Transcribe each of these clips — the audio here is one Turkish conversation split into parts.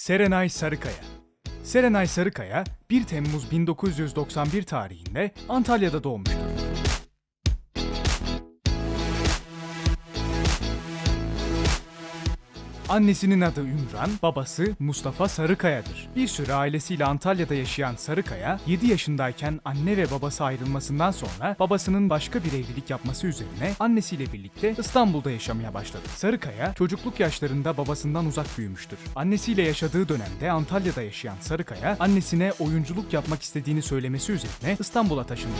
Serenay Sarıkaya Serenay Sarıkaya 1 Temmuz 1991 tarihinde Antalya'da doğmuştur. Annesinin adı Ümran, babası Mustafa Sarıkaya'dır. Bir süre ailesiyle Antalya'da yaşayan Sarıkaya, 7 yaşındayken anne ve babası ayrılmasından sonra babasının başka bir evlilik yapması üzerine annesiyle birlikte İstanbul'da yaşamaya başladı. Sarıkaya, çocukluk yaşlarında babasından uzak büyümüştür. Annesiyle yaşadığı dönemde Antalya'da yaşayan Sarıkaya, annesine oyunculuk yapmak istediğini söylemesi üzerine İstanbul'a taşındı.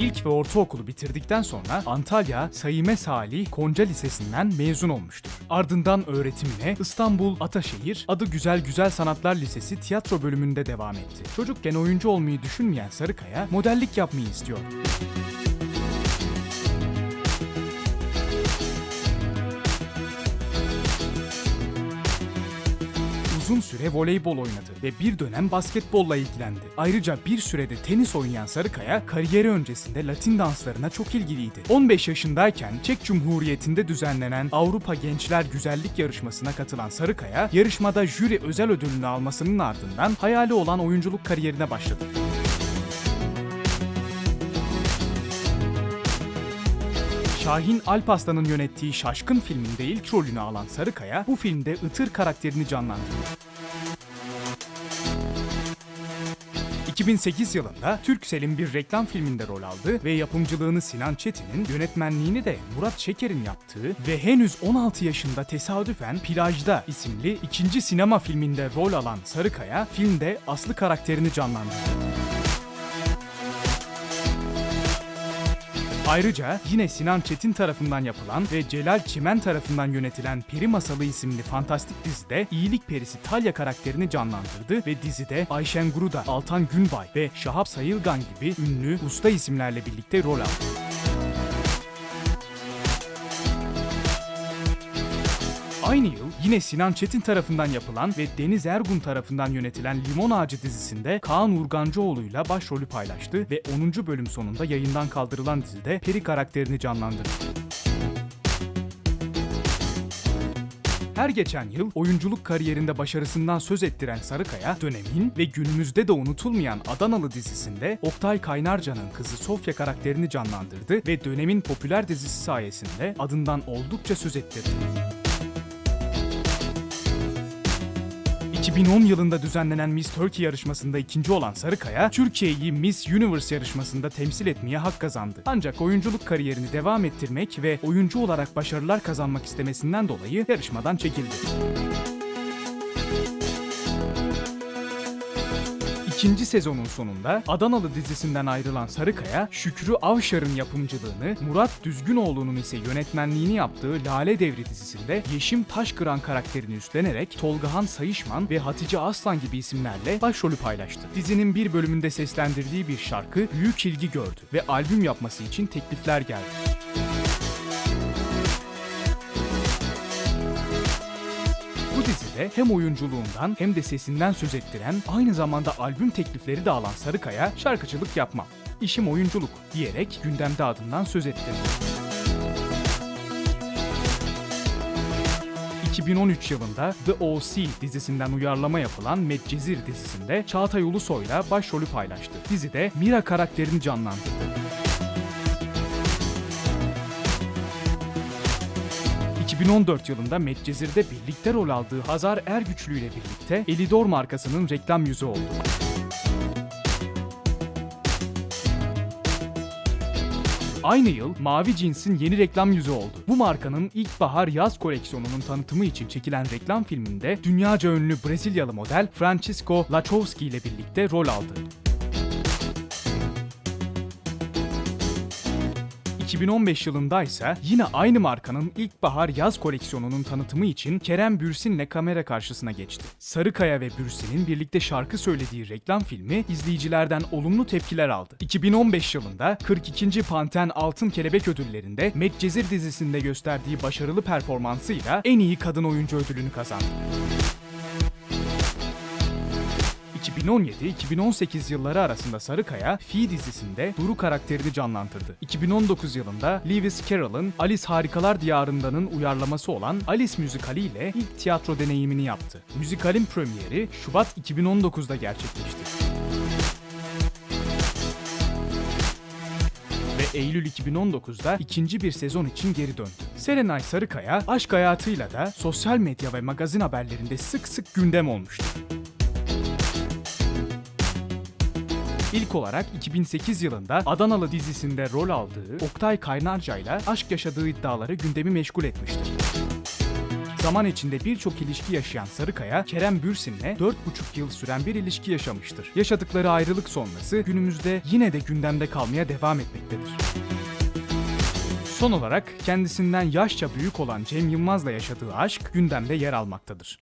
İlk ve ortaokulu bitirdikten sonra Antalya Saime Salih Konca Lisesi'nden mezun olmuştur. Ardından öğretimine İstanbul Ataşehir Adı Güzel Güzel Sanatlar Lisesi tiyatro bölümünde devam etti. Çocukken oyuncu olmayı düşünmeyen Sarıkaya modellik yapmayı istiyordu. Uzun süre voleybol oynadı ve bir dönem basketbolla ilgilendi. Ayrıca bir sürede tenis oynayan Sarıkaya kariyeri öncesinde Latin danslarına çok ilgiliydi. 15 yaşındayken Çek Cumhuriyeti'nde düzenlenen Avrupa Gençler Güzellik Yarışması'na katılan Sarıkaya, yarışmada jüri özel ödülünü almasının ardından hayali olan oyunculuk kariyerine başladı. Şahin Alpaslan'ın yönettiği Şaşkın filminde ilk rolünü alan Sarıkaya, bu filmde Itır karakterini canlandırdı. 2008 yılında Türksel'in bir reklam filminde rol aldı ve yapımcılığını Sinan Çetin'in, yönetmenliğini de Murat Şeker'in yaptığı ve henüz 16 yaşında tesadüfen Plajda isimli ikinci sinema filminde rol alan Sarıkaya, filmde Aslı karakterini canlandırdı. Ayrıca yine Sinan Çetin tarafından yapılan ve Celal Çimen tarafından yönetilen Peri Masalı isimli fantastik dizide iyilik perisi Talya karakterini canlandırdı ve dizide Ayşen Guruda, Altan Günbay ve Şahap Sayılgan gibi ünlü usta isimlerle birlikte rol aldı. Aynı yıl yine Sinan Çetin tarafından yapılan ve Deniz Ergun tarafından yönetilen Limon Ağacı dizisinde Kaan Urgancıoğlu'yla başrolü paylaştı ve 10. bölüm sonunda yayından kaldırılan dizide Peri karakterini canlandırdı. Her geçen yıl oyunculuk kariyerinde başarısından söz ettiren Sarıkaya, dönemin ve günümüzde de unutulmayan Adanalı dizisinde Oktay Kaynarca'nın kızı Sofya karakterini canlandırdı ve dönemin popüler dizisi sayesinde adından oldukça söz ettirdi. 2010 yılında düzenlenen Miss Turkey yarışmasında ikinci olan Sarıkaya, Türkiye'yi Miss Universe yarışmasında temsil etmeye hak kazandı. Ancak oyunculuk kariyerini devam ettirmek ve oyuncu olarak başarılar kazanmak istemesinden dolayı yarışmadan çekildi. İkinci sezonun sonunda Adanalı dizisinden ayrılan Sarıkaya, Şükrü Avşar'ın yapımcılığını, Murat Düzgünoğlu'nun ise yönetmenliğini yaptığı Lale Devri dizisinde Yeşim Taşkıran karakterini üstlenerek Tolgahan Sayışman ve Hatice Aslan gibi isimlerle başrolü paylaştı. Dizinin bir bölümünde seslendirdiği bir şarkı büyük ilgi gördü ve albüm yapması için teklifler geldi. Dizide hem oyunculuğundan hem de sesinden söz ettiren, aynı zamanda albüm teklifleri de alan Sarıkaya, şarkıcılık yapmam, işim oyunculuk diyerek gündemde adından söz ettirdi. 2013 yılında The O.C. dizisinden uyarlama yapılan Medcezir dizisinde Çağatay Ulusoy'la başrolü paylaştı. Dizide Mira karakterini canlandırdı. 2014 yılında Medcezir'de birlikte rol aldığı Hazar Ergüçlü ile birlikte Elidor markasının reklam yüzü oldu. Aynı yıl Mavi Cins'in yeni reklam yüzü oldu. Bu markanın ilkbahar yaz koleksiyonunun tanıtımı için çekilen reklam filminde dünyaca ünlü Brezilyalı model Francisco Lachowski ile birlikte rol aldı. 2015 yılında ise yine aynı markanın ilkbahar yaz koleksiyonunun tanıtımı için Kerem Bürsin'le kamera karşısına geçti. Sarıkaya ve Bürsin'in birlikte şarkı söylediği reklam filmi izleyicilerden olumlu tepkiler aldı. 2015 yılında 42. Panten Altın Kelebek ödüllerinde Medcezir dizisinde gösterdiği başarılı performansıyla en iyi kadın oyuncu ödülünü kazandı. 2017-2018 yılları arasında Sarıkaya, Fi dizisinde Duru karakterini canlandırdı. 2019 yılında Lewis Carroll'ın Alice Harikalar Diyarında'nın uyarlaması olan Alice müzikali ile ilk tiyatro deneyimini yaptı. Müzikalin premieri Şubat 2019'da gerçekleşti. ve Eylül 2019'da ikinci bir sezon için geri döndü. Serenay Sarıkaya, aşk hayatıyla da sosyal medya ve magazin haberlerinde sık sık gündem olmuştu. İlk olarak 2008 yılında Adanalı dizisinde rol aldığı Oktay Kaynarca ile aşk yaşadığı iddiaları gündemi meşgul etmiştir. Zaman içinde birçok ilişki yaşayan Sarıkaya, Kerem Bürsin'le 4,5 yıl süren bir ilişki yaşamıştır. Yaşadıkları ayrılık sonrası günümüzde yine de gündemde kalmaya devam etmektedir. Son olarak kendisinden yaşça büyük olan Cem Yılmaz'la yaşadığı aşk gündemde yer almaktadır.